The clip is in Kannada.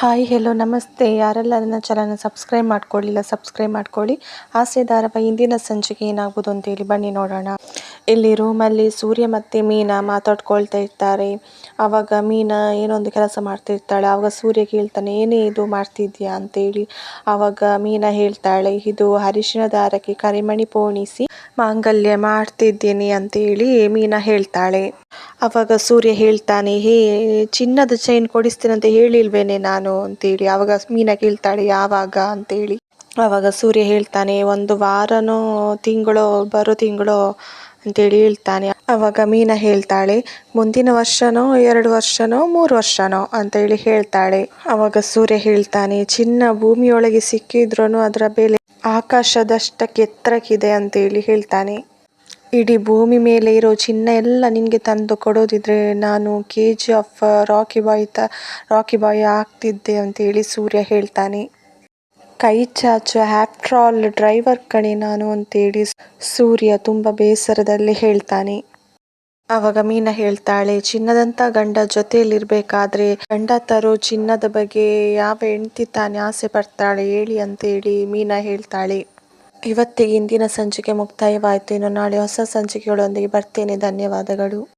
ಹಾಯ್ ಹೆಲೋ ನಮಸ್ತೆ. ಯಾರೆಲ್ಲ ನನ್ನ ಚಾನಲ್ನ ಸಬ್ಸ್ಕ್ರೈಬ್ ಮಾಡ್ಕೊಳ್ಳಿಲ್ಲ ಸಬ್ಸ್ಕ್ರೈಬ್ ಮಾಡ್ಕೊಳ್ಳಿ. ಆಸೆ ಧಾರಾವಾಹಿ ಇಂದಿನ ಸಂಚಿಕೆ ಏನಾಗ್ಬೋದು ಅಂತೇಳಿ ಬನ್ನಿ ನೋಡೋಣ. ಇಲ್ಲಿ ರೂಮಲ್ಲಿ ಸೂರ್ಯ ಮತ್ತು ಮೀನಾ ಮಾತಾಡ್ಕೊಳ್ತಾ ಇರ್ತಾರೆ. ಆವಾಗ ಮೀನಾ ಏನೊಂದು ಕೆಲಸ ಮಾಡ್ತಿರ್ತಾಳೆ ಆವಾಗ ಸೂರ್ಯ ಕೇಳ್ತಾನೆ, ಏನೇ ಇದು ಮಾಡ್ತಿದ್ಯಾ ಅಂತೇಳಿ. ಆವಾಗ ಮೀನಾ ಹೇಳ್ತಾಳೆ, ಇದು ಅರಿಶಿನ ದಾರಕ್ಕೆ ಕರಿಮಣಿ ಪೋಣಿಸಿ ಮಾಂಗಲ್ಯ ಮಾಡ್ತಿದ್ದೀನಿ ಅಂತೇಳಿ ಮೀನಾ ಹೇಳ್ತಾಳೆ. ಅವಾಗ ಸೂರ್ಯ ಹೇಳ್ತಾನೆ, ಹೇ, ಚಿನ್ನದ ಚೈನ್ ಕೊಡಿಸ್ತೀನಂತ ಹೇಳಿಲ್ವೇನೆ ನಾನು? ಅಂತೇಳಿ. ಅವಾಗ ಮೀನಾ ಕೇಳ್ತಾಳೆ, ಯಾವಾಗ? ಅಂತೇಳಿ. ಅವಾಗ ಸೂರ್ಯ ಹೇಳ್ತಾನೆ, ಒಂದು ವಾರನೋ, ತಿಂಗಳೋ, ಬರೋ ತಿಂಗಳೋ? ಅಂತೇಳಿ ಹೇಳ್ತಾನೆ. ಅವಾಗ ಮೀನಾ ಹೇಳ್ತಾಳೆ, ಮುಂದಿನ ವರ್ಷನೋ, ಎರಡು ವರ್ಷನೋ, ಮೂರು ವರ್ಷನೋ? ಅಂತೇಳಿ ಹೇಳ್ತಾಳೆ. ಅವಾಗ ಸೂರ್ಯ ಹೇಳ್ತಾನೆ, ಚಿನ್ನ ಭೂಮಿಯೊಳಗೆ ಸಿಕ್ಕಿದ್ರೂ ಅದರ ಬೆಲೆ ಆಕಾಶದಷ್ಟಕ್ಕೆ ಎತ್ತರಕ್ಕಿದೆ ಅಂತೇಳಿ ಹೇಳ್ತಾನೆ. ಇಡೀ ಭೂಮಿ ಮೇಲೆ ಇರೋ ಚಿನ್ನ ಎಲ್ಲ ನಿನಗೆ ತಂದು ಕೊಡೋದಿದ್ರೆ ನಾನು K G of Rocky boy ತ ರಾಕಿ ಬಾಯ್ ಆಗ್ತಿದ್ದೆ ಅಂತೇಳಿ ಸೂರ್ಯ ಹೇಳ್ತಾನೆ. ಕೈ ಚಾಚು ಆಫ್ಟರ್ ಡ್ರೈವರ್ ಕಣೆ ನಾನು ಅಂತೇಳಿ ಸೂರ್ಯ ತುಂಬ ಬೇಸರದಲ್ಲಿ ಹೇಳ್ತಾನೆ. ಆವಾಗ ಮೀನಾ ಹೇಳ್ತಾಳೆ, ಚಿನ್ನದಂತ ಗಂಡ ಜೊತೆಯಲ್ಲಿರ್ಬೇಕಾದ್ರೆ ಗಂಡ ತರೋ ಚಿನ್ನದ ಬಗ್ಗೆ ಯಾವ ಹೆಂಡತಿ ತಾನೇ ಆಸೆ ಪಡ್ತಾಳೆ ಹೇಳಿ ಅಂತೇಳಿ ಮೀನಾ ಹೇಳ್ತಾಳೆ. ಇವತ್ತಿಗೆ ಇಂದಿನ ಸಂಚಿಕೆ ಮುಕ್ತಾಯವಾಯಿತು. ಇನ್ನು ನಾಳೆ ಹೊಸ ಸಂಚಿಕೆಗಳೊಂದಿಗೆ ಬರ್ತೇನೆ. ಧನ್ಯವಾದಗಳು.